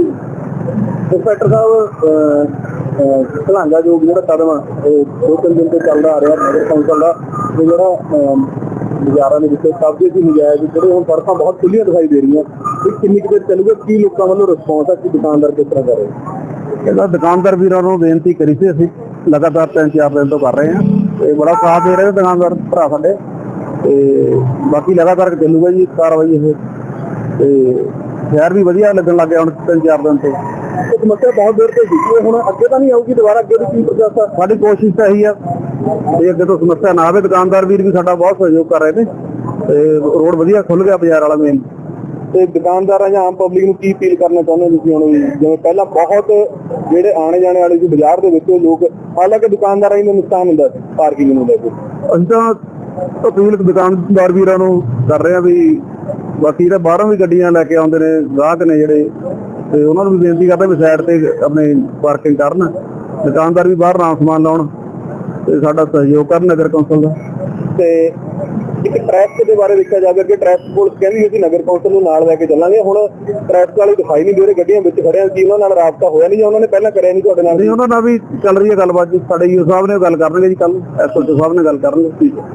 Inspector ਸਾਹਿਬ ਭਲਾਂਗਾ ਜੋ ਜਿਹੜਾ ਕਦਮ ਦੋ ਤਿੰਨ ਦਿਨ ਤੋਂ ਚੱਲਦਾ ਆ ਰਿਹਾ ਨਗਰ ਕੌਂਸਲ ਦਾ ਜਿਹੜਾ ਬਾਜ਼ਾਰਾਂ ਦੇ ਵਿੱਚ ਕਬਜ਼ੇ ਦੀ ਨਜਾਇਜ਼ ਜਿਹੜੇ ਹੁਣ ਸੜਕਾਂ ਬਹੁਤ ਖੁੱਲੀਆਂ ਦਿਖਾਈ ਦੇ ਰਹੀਆਂ, ਇਹ ਕਿੰਨੀ ਕੁ ਦੇਰ ਚੱਲੂਗਾ, ਕੀ ਲੋਕਾਂ ਵੱਲੋਂ ਰਿਸਪੌਂਸ ਆ, ਕਿ ਦੁਕਾਨਦਾਰ ਕਿਸ ਤਰ੍ਹਾਂ ਕਰ ਰਹੇ ਇਹਦਾ ਦੁਕਾਨਦਾਰ ਵੀਰਾਂ ਨੂੰ ਬੇਨਤੀ ਕਰੀ ਸੀ ਅਸੀਂ, ਲਗਾਤਾਰ ਤਿੰਨ ਚਾਰ ਦਿਨ ਤੋਂ ਕਰ ਰਹੇ ਹਾਂ, ਤੇ ਬੜਾ ਸਾਥ ਦੇ ਰਹੇ ਦੁਕਾਨਦਾਰ ਭਰਾ ਸਾਡੇ, ਤੇ ਬਾਕੀ ਲਗਾਤਾਰ ਚੱਲੂਗਾ ਜੀ, ਕਾਰਵਾਈ ਇਹ, ਤੇ ਸ਼ਹਿਰ ਵੀ ਵਧੀਆ ਲੱਗਣ ਲੱਗ ਗਿਆ ਹੁਣ ਤਿੰਨ ਚਾਰ ਦਿਨ ਤੋਂ। ਇਹ ਸਮੱਸਿਆ ਬਹੁਤ ਦੇਰ ਤੋਂ ਸੀ ਹੁਣ ਅੱਗੇ ਤਾਂ ਨਹੀਂ ਆਊਗੀ ਦੁਬਾਰਾ ਅੱਗੇ ਦੀ ਕੀ ਪ੍ਰੋਸੈਸ ਆ? ਸਾਡੀ ਕੋਸ਼ਿਸ਼ ਤਾਂ ਇਹੀ ਆ ਵੀ ਅੱਗੇ ਤੋਂ ਸਮੱਸਿਆ ਨਾ ਆਵੇ। ਦੁਕਾਨਦਾਰ ਵੀਰ ਵੀ ਸਾਡਾ ਬਹੁਤ ਸਹਿਯੋਗ ਕਰ ਰਹੇ ਨੇ ਤੇ ਰੋਡ ਵਧੀਆ ਖੁੱਲ ਗਿਆ ਬਾਜ਼ਾਰ ਵਾਲਾ ਮੇਨ ਤੇ ਦੁਕਾਨਦਾਰਾਂ ਜਾਂ ਆਮ ਪਬਲਿਕ ਨੂੰ ਕੀ ਅਪੀਲ ਕਰਨਾ ਚਾਹੁੰਦੇ ਹੋ ਤੁਸੀਂ ਹੁਣ? ਜਿਵੇਂ ਪਹਿਲਾਂ ਬਹੁਤ ਜਿਹੜੇ ਆਣੇ ਜਾਣੇ ਵਾਲੇ ਸੀ ਬਾਜ਼ਾਰ ਦੇ ਵਿੱਚ ਲੋਕ ਹਾਲਾਂਕਿ ਦੁਕਾਨਦਾਰਾਂ ਨੂੰ ਨੁਕਸਾਨ ਹੁੰਦਾ ਸੀ ਪਾਰਕਿੰਗ ਨੂੰ ਲੈ ਕੇ। ਅਸੀਂ ਤਾਂ ਅਪੀਲ ਦੁਕਾਨਦਾਰ ਵੀਰਾਂ ਨੂੰ ਕਰ ਰਹੇ ਆ ਵੀ ਬਾਕੀ ਤਾਂ ਬਾਹਰੋਂ ਵੀ ਗੱਡੀਆਂ ਲੈ ਕੇ ਆਉਂਦੇ ਨੇ ਗਾਹਕ ਨੇ ਜਿਹੜੇ ਤੇ ਉਹਨਾਂ ਨੂੰ ਵੀ ਬੇਨਤੀ ਕਰਦੇ ਵੀ ਸਾਈਡ ਤੇ ਆਪਣੇ ਪਾਰਕਿੰਗ ਕਰਨ ਦੁਕਾਨਦਾਰ ਵੀ ਬਾਹਰ ਨਾ ਸਮਾਨ ਲਾਉਣ ਤੇ ਸਾਡਾ ਸਹਿਯੋਗ ਕਰਨ ਨਗਰ ਕੌਂਸਲ ਦਾ। ਤੇ ਇੱਕ ਟ੍ਰੈਫਿਕ ਦੇ ਬਾਰੇ ਦੇਖਿਆ ਜਾਵੇ ਕਿ ਟ੍ਰੈਫਿਕ ਪੁਲਿਸ ਕਹਿੰਦੀ ਸੀ ਨਗਰ ਕੌਂਸਲ ਨੂੰ ਨਾਲ ਲੈ ਕੇ ਚੱਲਾਂਗੇ। ਹੁਣ ਟ੍ਰੈਫਿਕ ਵਾਲੇ ਦਿਖਾਈ ਨਹੀਂ ਦੇ ਰਹੇ ਗੱਡੀਆਂ ਵਿੱਚ ਖੜਿਆ ਸੀ ਉਹਨਾਂ ਨਾਲ ਰਾਬਤਾ ਹੋਇਆ ਨਹੀਂ ਜਾਂ ਉਹਨਾਂ ਨੇ ਪਹਿਲਾਂ ਕਰਿਆ ਨਹੀਂ ਤੁਹਾਡੇ ਨਾਲ? ਨਹੀਂ ਉਹਨਾਂ ਨਾਲ ਵੀ ਚੱਲ ਰਹੀ ਹੈ ਗੱਲਬਾਤ ਜੀ ਸਾਡੇ ਯੂ ਸਾਹਿਬ ਨੇ ਗੱਲ ਕਰਨਗੇ ਜੀ ਕੱਲ ਐਸਐਚਓ ਸਾਹਿਬ ਨੇ ਗੱਲ ਕਰਨਗੇ। ਠੀਕ ਹੈ